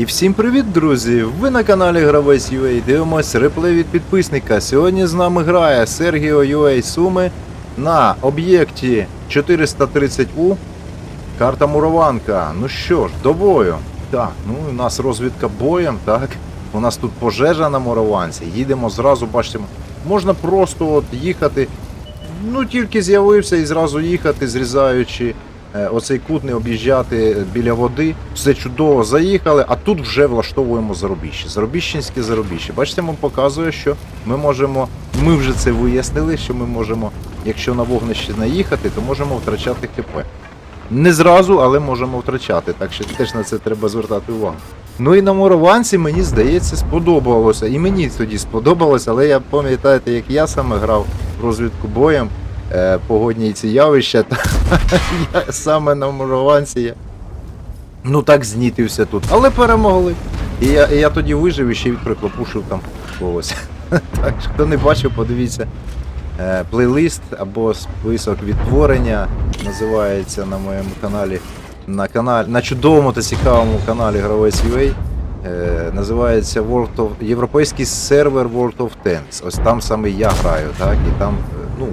І всім привіт, друзі! Ви на каналі Гравець UA. Дивимось реплей від підписника. Сьогодні з нами грає Сергіо UA Суми на об'єкті 430У. Карта Мурованка. Ну що ж, до бою. Так, ну у нас розвідка боєм, так. У нас тут пожежа на Мурованці. Їдемо зразу, бачите, можна просто от їхати. Ну, тільки з'явився і зразу їхати, зрізаючи оцей кут, не об'їжджати біля води. Все чудово заїхали, а тут вже влаштовуємо заробіще. Заробіщенське заробіще. Бачите, вам показує, що ми можемо. Ми вже це вияснили, що ми можемо, якщо на вогнище наїхати, то можемо втрачати ХП. Не зразу, але можемо втрачати, так що теж на це треба звертати увагу. Ну і на Мурованці, мені здається, сподобалося. І мені тоді сподобалося, але я пам'ятаєте, як я саме грав в розвідку боєм, е, погодні ці явища, та я саме на Мурованці ну так знітився тут. Але перемогли. І я, і я тоді вижив і ще й там когось. Так хто не бачив, подивіться. Е, плейлист або список відтворення називається на моєму каналі. На каналі на чудовому та цікавому каналі Гравець UA. Е, називається World of, Європейський сервер World of Tanks. Ось там саме я граю, так? І там, е, ну,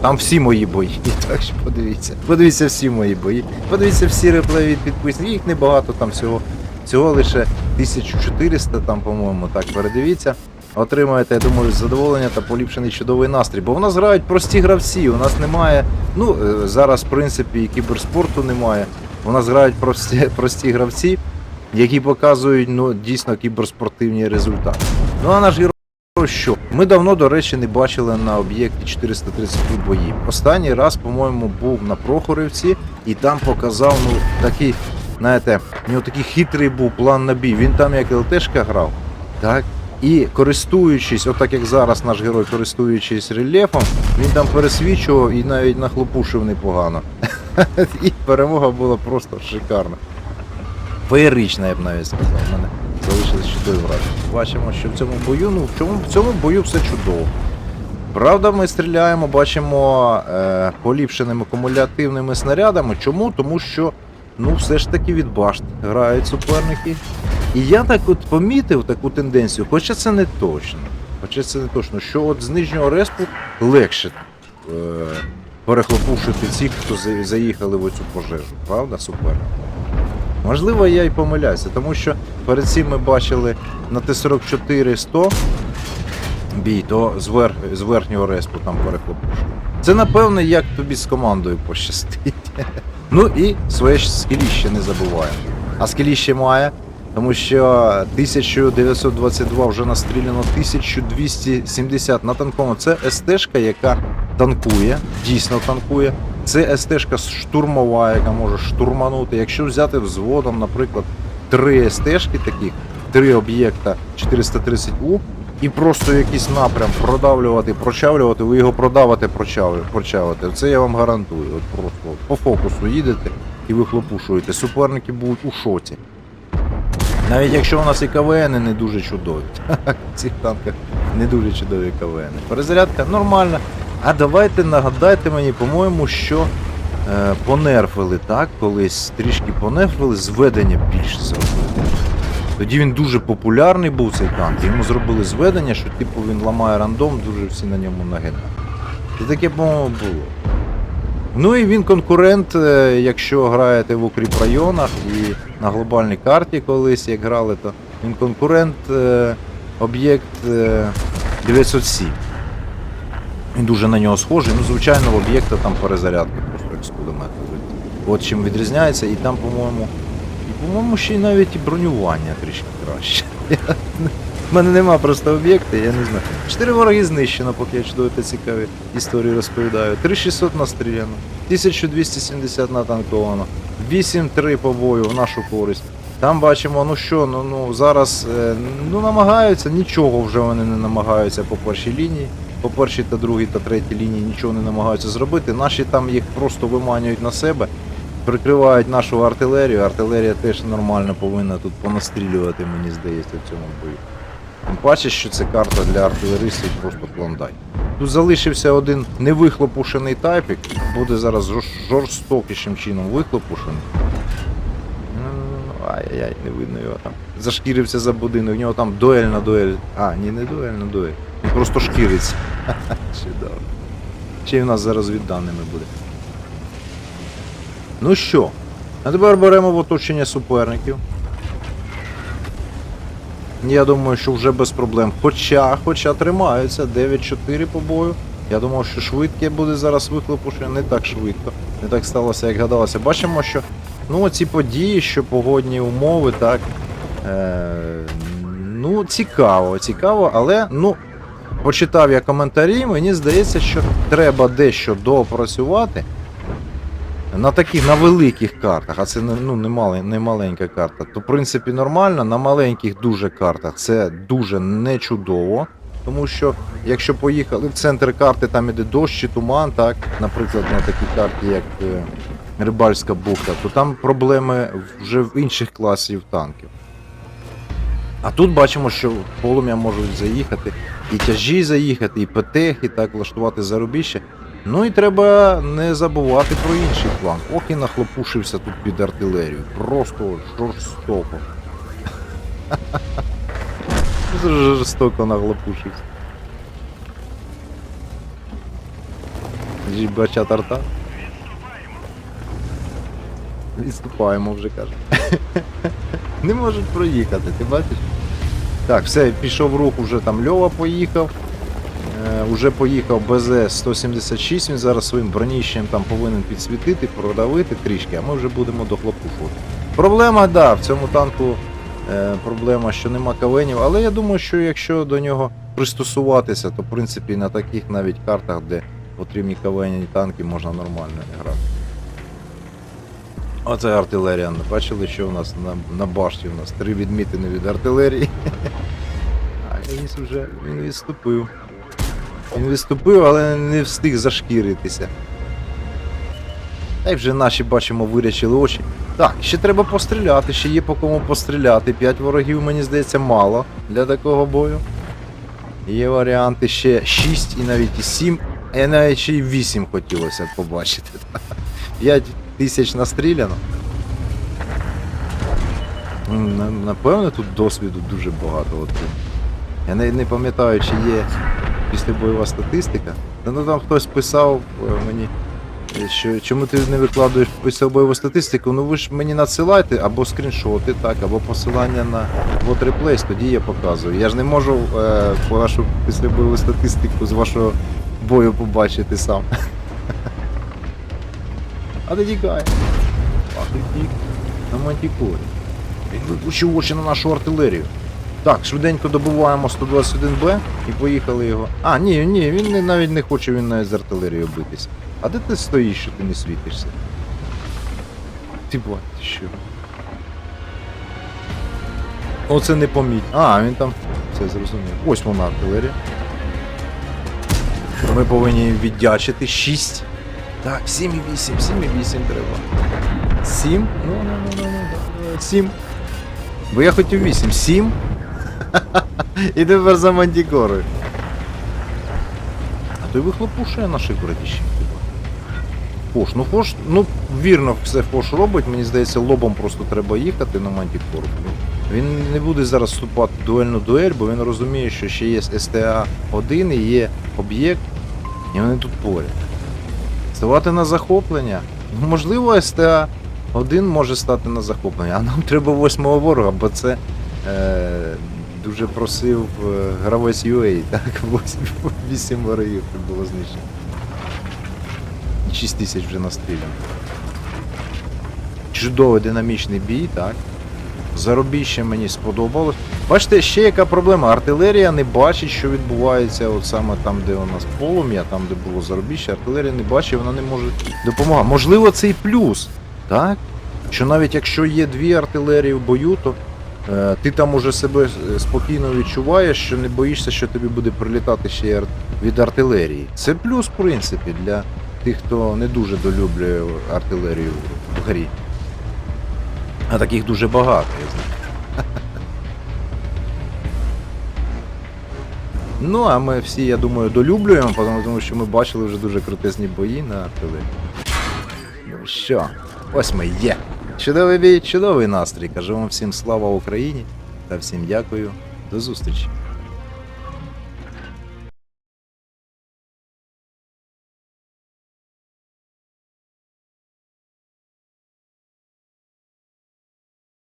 там всі мої бої. Так що подивіться. Подивіться всі мої бої. Подивіться всі реплеї від підписників. Їх небагато, там всього, всього лише 1400, там, по-моєму, так передивіться. Отримаєте, я думаю, задоволення та поліпшений чудовий настрій. Бо в нас грають прості гравці, у нас немає. Ну, е, зараз, в принципі, і кіберспорту немає. У нас грають прості, прості гравці, які показують ну, дійсно кіберспортивні результати. Ну а наш герой що? Ми давно, до речі, не бачили на об'єкті 430 боїв. Останній раз, по-моєму, був на Прохорівці і там показав ну, такий, знаєте, у нього такий хитрий був план на бій. Він там як ЛТшка грав, так? І користуючись, отак як зараз наш герой, користуючись рельєфом, він там пересвічував і навіть нахлопушив непогано. І перемога була просто шикарна. Феєрична, я б навіть сказав. Мене враження. Бачимо, що в цьому бою, ну в цьому, в цьому бою все чудово. Правда, ми стріляємо, бачимо е, поліпшеними кумулятивними снарядами. Чому? Тому що ну все ж таки від башт грають суперники. І я так от помітив таку тенденцію, хоча це не точно. Хоча це не точно, що от з нижнього респу легше е, перехлопушити цих, хто заїхали в оцю пожежу. Правда, супер? Можливо, я й помиляюся, тому що перед цим ми бачили на Т-44 100 бій, то з, верх, з верхнього респу там перехлопушили. Це напевно, як тобі з командою пощастить. Ну і своє ж скіліще не забуваємо. А скіліще має, тому що 1922 вже настріляно 1270 на танкому. Це СТ-шка, яка танкує, дійсно танкує. Це СТ-шка штурмова, яка може штурманути. Якщо взяти взводом, наприклад, три СТ-шки таких, три об'єкта 430У, і просто якийсь напрям продавлювати, прочавлювати, ви його продавите, прочавлю- прочавите. Це я вам гарантую. От просто по фокусу їдете і ви хлопушуєте. Суперники будуть у шоці. Навіть якщо у нас і КВН не дуже чудові. В цих танках не дуже чудові КВН. Перезарядка нормальна. А давайте нагадайте мені, по-моєму, що е, понерфили, так? Колись трішки понерфили, зведення більше зробили. Тоді він дуже популярний був цей танк. Йому зробили зведення, що типу він ламає рандом, дуже всі на ньому нагинають. І таке, по-моєму, було. Ну і він конкурент, е, якщо граєте в укріпрайонах і на глобальній карті колись, як грали, то він конкурент е, об'єкт е, 907. Він дуже на нього схожий. Ну, звичайно, в об'єкта там перезарядка просто як з кулемета. От чим відрізняється, і там, по-моєму, і, по-моєму, ще й навіть і бронювання трішки краще. У мене нема просто об'єкти, я не знаю. Чотири вороги знищено, поки я чудові та цікаві історії розповідаю. 3600 настріляно, 1270 натанковано, 8-3 по бою в нашу користь. Там бачимо, ну що, ну, ну зараз е, ну, намагаються, нічого вже вони не намагаються по першій лінії. По першій та другій та третій лінії нічого не намагаються зробити. Наші там їх просто виманюють на себе, прикривають нашу артилерію. Артилерія теж нормально повинна тут понастрілювати, мені здається, в цьому бою. Тим паче, що це карта для артилеристів просто клондайк. Тут залишився один невихлопушений тайпік, буде зараз жор- жорстокішим чином вихлопушений. Ну, Ай-яй-яй, не видно його там. Зашкірився за будинок, у нього там дуель на дуель. А, ні, не дуель на дуель. Просто шкіриться. Чудово. Ще й в нас зараз від даними буде. Ну що, а тепер беремо в оточення суперників. Я думаю, що вже без проблем. Хоча, хоча тримаються 9-4 по бою. Я думав, що швидке буде зараз вихлопу, що не так швидко. Не так сталося, як гадалося. Бачимо, що ну, ці події, що погодні умови, так. Е, ну, цікаво, цікаво, але ну, почитав я коментарі, мені здається, що треба дещо доопрацювати. На таких на великих картах, а це ну, не, мали, не маленька карта, то в принципі нормально. На маленьких дуже картах це дуже не чудово. Тому що якщо поїхали в центр карти, там іде дощ чи туман, так, наприклад, на такій карті, як е, Рибальська бухта, то там проблеми вже в інших класів танків. А тут бачимо, що полум'я можуть заїхати, і тяжі заїхати, і ПТХ, і так влаштувати зарубіще. Ну і треба не забувати про інший план. Ох і нахлопушився тут під артилерію. Просто жорстоко. Жорстоко наглопушився. Жібача тарта. Відступаємо вже каже. Не можуть проїхати, ти бачиш? Так, все, пішов рух, уже там Льова поїхав. Е, уже поїхав БЗ-176, він зараз своїм броніщем там повинен підсвітити, продавити трішки, а ми вже будемо дохлопушувати. Проблема, да, в цьому танку е, проблема, що нема кавенів, але я думаю, що якщо до нього пристосуватися, то в принципі на таких навіть картах, де потрібні кавені танки, можна нормально грати. Оце артилерія. Бачили, що у нас на, на башті у нас три відмітини від артилерії. А Ліс вже він відступив. Він відступив, але не встиг зашкіритися. Та й вже наші бачимо вирячили очі. Так, ще треба постріляти, ще є по кому постріляти. П'ять ворогів, мені здається, мало для такого бою. Є варіанти ще 6 і навіть і 7, і навіть ще й 8 хотілося б побачити. 5 тисяч настріляно. Напевно, тут досвіду дуже багато. От, я не, не пам'ятаю, чи є післябойова статистика. Та ну там хтось писав е, мені, е, що чому ти не викладуєш післябойову статистику, ну ви ж мені надсилайте або скріншоти, так, або посилання на вот replace, тоді я показую. Я ж не можу е, вашу післябойову статистику з вашого бою побачити сам. А ти тікає. А ти тік на мантікорі. Він виключив очі на нашу артилерію. Так, швиденько добуваємо 121Б і поїхали його. А, ні, ні, він не, навіть не хоче він навіть з артилерією битися. А де ти стоїш, що ти не світишся? Ти бать, ти що? Оце не поміть. А, він там. Все зрозумів. Ось вона артилерія. Ми повинні їм віддячити 6. Так, 7,8, 7,8 треба. 7? Ну, ну, ну, ну, ну, 7. Бо я хотів 8. 7? І тепер за мантікорою. А той вихлопушує наших братішів. Фош, ну Фош, ну вірно все Фош робить, мені здається, лобом просто треба їхати на мантікору. Він не буде зараз вступати в дуельну дуель, бо він розуміє, що ще є СТА-1 і є об'єкт, і вони тут поряд. Ставати на захоплення. Ну, можливо, СТА-1 може стати на захоплення, а нам треба восьмого ворога, бо це е, дуже просив е, гравець UA, так, 8, 8 ворогів було знищено. І 6 тисяч вже настріляно. Чудовий динамічний бій, так. Заробіще мені сподобалось. Бачите, ще яка проблема. Артилерія не бачить, що відбувається от саме там, де у нас полум'я, там, де було заробіще, артилерія не бачить, вона не може допомагати. Можливо, це і плюс, так? Що навіть якщо є дві артилерії в бою, то е, ти там уже себе спокійно відчуваєш, що не боїшся, що тобі буде прилітати ще від артилерії. Це плюс, в принципі, для тих, хто не дуже долюблює артилерію в грі. А таких дуже багато, я знаю. Ну, а ми всі, я думаю, долюблюємо, тому що ми бачили вже дуже крутезні бої на артилерії. Ну що, ось ми є. Чудовий бій, чудовий настрій. Кажу вам всім слава Україні та всім дякую. До зустрічі.